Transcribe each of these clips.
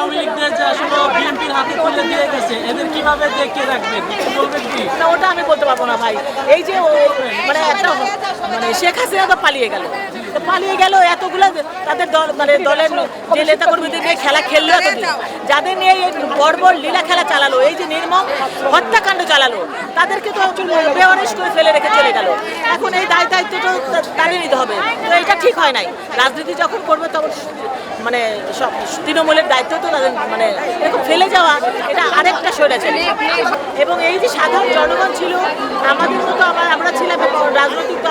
আওয়ামী হাতে তুলে দিয়ে গেছে, এদের কীভাবে দেখে রাখবেন বলবেন না, ওটা আমি বলতে পারব না ভাই। এই যে মানে শেখ হাসিনা তো পালিয়ে গেল। তো পালিয়ে গেল এতগুলো তাদের দল মানে দলের যে নেতা কর্মীদের নিয়ে খেলা খেললো এতদিন। যাদের নিয়ে এই বড় বড় লীলা খেলা চালালো এই যে নির্মম হত্যাকাণ্ড চালালো তাদেরকে তো বেওয়ারিশ করে ফেলে রেখে চলে গেল। এখন এই দায় দায়িত্বটা তাড়িয়ে নিতে হবে। তো এটা ঠিক হয় নাই। রাজনীতি যখন করবে তখন মানে সব তৃণমূলের দায়িত্ব তো তাদের মানে এরকম ফেলে যাওয়া এটা আরেকটা স্বৈরাচার এবং এই যে সাধারণ জনগণ ছিল আমাদের মতো আমার আমরা ছিলাম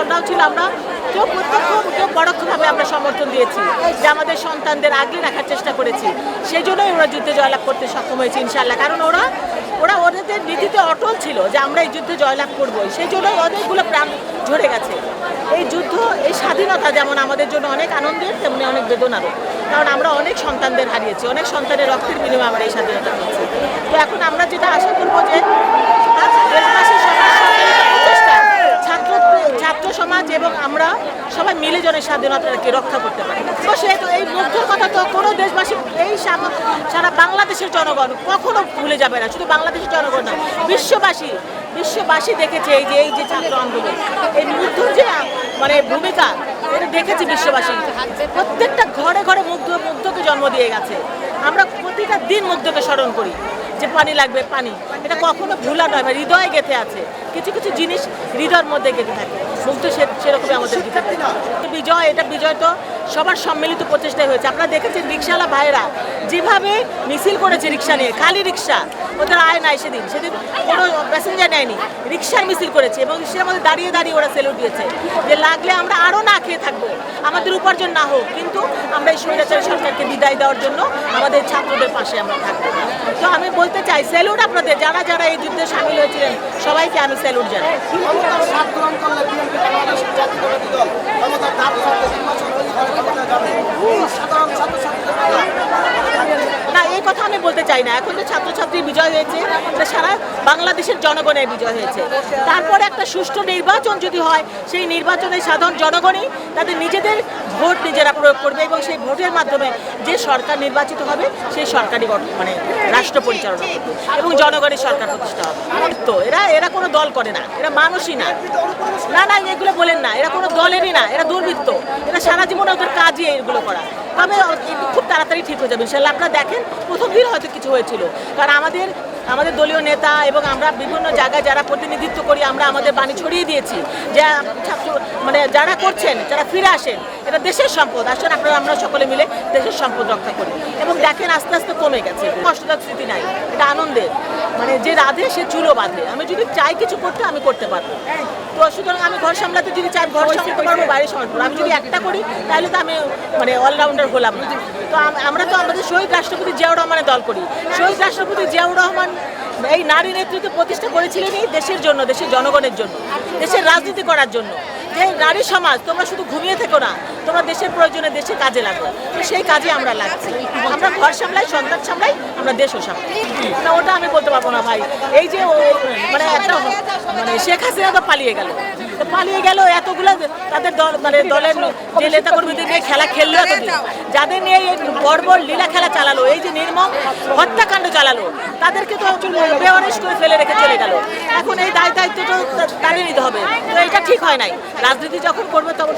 এবং ছিল আমরা কেউ প্রত্যক্ষ কেউ পরোক্ষভাবে আমরা সমর্থন দিয়েছি যে আমাদের সন্তানদের আগলে রাখার চেষ্টা করেছি। সেই জন্যই ওরা যুদ্ধে জয়লাভ করতে সক্ষম হয়েছে ইনশাল্লাহ কারণ ওরা ওরা ওদের নীতিতে অটল ছিল যে আমরা এই যুদ্ধে জয়লাভ করব সেই জন্যই অনেকগুলো প্রাণ ঝরে গেছে। এই যুদ্ধ, এই স্বাধীনতা যেমন আমাদের জন্য অনেক আনন্দের, তেমনি অনেক বেদনারও। কারণ আমরা অনেক সন্তানদের হারিয়েছি, অনেক সন্তানের রক্তের বিনিময়ে আমরা এই স্বাধীনতা পেয়েছি। তো এখন আমরা যেটা আশা করব যে দেশবাসী সবার সঙ্গে এই প্রচেষ্টা, ছাত্র ছাত্র সমাজ এবং আমরা সবাই মিলে এই স্বাধীনতাকে রক্ষা করতে পারি। তো সেহেতু এই মুগ্ধর কথা তো কোনো দেশবাসী এই সারা বাংলাদেশের জনগণ কখনো ভুলে যাবে না। শুধু বাংলাদেশের জনগণ না বিশ্ববাসী বিশ্ববাসী দেখেছে এই যে এই যে ছাত্র আন্দোলন, এই মুগ্ধর যে মানে ভূমিকা, এটা দেখেছি বিশ্ববাসী। প্রত্যেকটা ঘরে ঘরে মুগ্ধ, মুগ্ধকে জন্ম দিয়ে গেছে। আমরা প্রতিটা দিন মুগ্ধকে স্মরণ করি যে পানি লাগবে, পানি। এটা কখনো ভুলা নয় হৃদয়ে গেঁথে আছে। কিছু কিছু জিনিস হৃদয়ের মধ্যে গেঁথে থাকে। মুগ্ধ সে- সেরকমই আমাদের বিজয়। এটা বিজয় তো সবার সম্মিলিত প্রচেষ্টায় হয়েছে। আপনারা দেখেছেন রিক্সাওয়ালা ভাইরা যেভাবে মিছিল করেছে রিক্সা নিয়ে, খালি রিক্সা, ওদের আয় নাই সেদিন। সেদিন কোনো প্যাসেঞ্জার নেয়নি, রিক্সার মিছিল করেছে এবং রিক্সার মধ্যে দাঁড়িয়ে দাঁড়িয়ে ওরা সেলুট দিয়েছে যে লাগলে আমরা আরও না খেয়ে থাকব, আমাদের উপার্জন না হোক, কিন্তু আমরা এই সরকারকে বিদায় দেওয়ার জন্য আমাদের ছাত্রদের পাশে আমরা থাকব। বলতে চাই স্যালুট আপনাদের যারা যারা এই যুদ্ধে সামিল হয়েছিলেন সবাইকে আমি স্যালুট জানাই। কথা আমি বলতে চাই না। এখন যে ছাত্রছাত্রী বিজয় হয়েছে সারা বাংলাদেশের জনগণের বিজয় হয়েছে। তারপরে একটা সুষ্ঠু নির্বাচন যদি হয়, সেই নির্বাচনে সাধারণ জনগণই তাদের নিজেদের ভোট নিজেরা প্রয়োগ করবে এবং সেই ভোটের মাধ্যমে যে সরকার নির্বাচিত হবে, সেই সরকারই মানে রাষ্ট্র পরিচালনা এবং জনগণের সরকার প্রতিষ্ঠা হবে। তো এরা এরা কোনো দল করে না, এরা মানুষই না। না না, এগুলো বলেন না। না, এরা দুর্বৃত্ত। এরা সারা জীবনে ওদের কাজই এগুলো করা। তবে খুব তাড়াতাড়ি ঠিক হয়ে যাবে ইনশাল্লাহ। আপনারা দেখেন, প্রথম দিন হয়তো কিছু হয়েছিল। কারণ আমাদের আমাদের দলীয় নেতা এবং আমরা বিভিন্ন জায়গায় যারা প্রতিনিধিত্ব করি, আমরা আমাদের বাণী ছড়িয়ে দিয়েছি। যে ছাত্র যারা করছেন যারা ফিরে আসেন এটা দেশের সম্পদ। আসেন আপনারা আমরা সকলে মিলে দেশের সম্পদ রক্ষা করি। এবং দেখেন আস্তে আস্তে কমে গেছে কষ্টদার স্মৃতি নাই এটা আনন্দের মানে যে রাধে সে চুলো বাঁধে। আমি যদি চাই কিছু করতে আমি করতে পারব। তো সুতরাং আমি ঘর সামলাতে যদি চাই ঘর সামলাতে পারব বাইরে সামলাতে পারব। আমি যদি একটা করি তাহলে তো আমি মানে অলরাউন্ডার হলাম না। তো আমরা তো আমাদের শহীদ রাষ্ট্রপতি জিয়াউর রহমানের দল করি। শহীদ রাষ্ট্রপতি জিয়াউর রহমান এই নারী নেতৃত্ব প্রতিষ্ঠা করেছিলেন এই দেশের জন্য দেশের জনগণের জন্য দেশের রাজনীতি করার জন্য। যে নারী সমাজ, তোমরা শুধু ঘুমিয়ে থেকো না, তোমরা দেশের প্রয়োজনে দেশে কাজে লাগো। সেই কাজে আমরা লাগছি। আমরা ঘর সামলাই, সন্তান সামলাই, আমরা দেশও সামলাই। না, ওটা আমি বলতে পারব না ভাই। এই যে মানে একটা মানে শেখ হাসিনা তো পালিয়ে গেল। পালিয়ে গেল এতগুলো দল মানে দলের যে নেতা কর্মীদের নিয়ে খেলা খেললো যাদের নিয়ে এই বড় লীলা খেলা চালালো, এই যে নির্মম হত্যাকাণ্ড চালালো, তাদেরকে তো বেওয়ারিশ করে ফেলে রেখে চলে গেল। এখন এই দায় দায়িত্বটা তাড়িয়ে নিতে হবে। তো এটা ঠিক হয় নাই। রাজনীতি যখন করবে তখন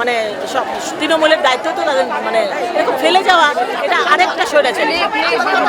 মানে সব তৃণমূলের দায়িত্ব তো তাদের মানে এরকম ফেলে যাওয়া, এটা আরেকটা স্বৈরাচার।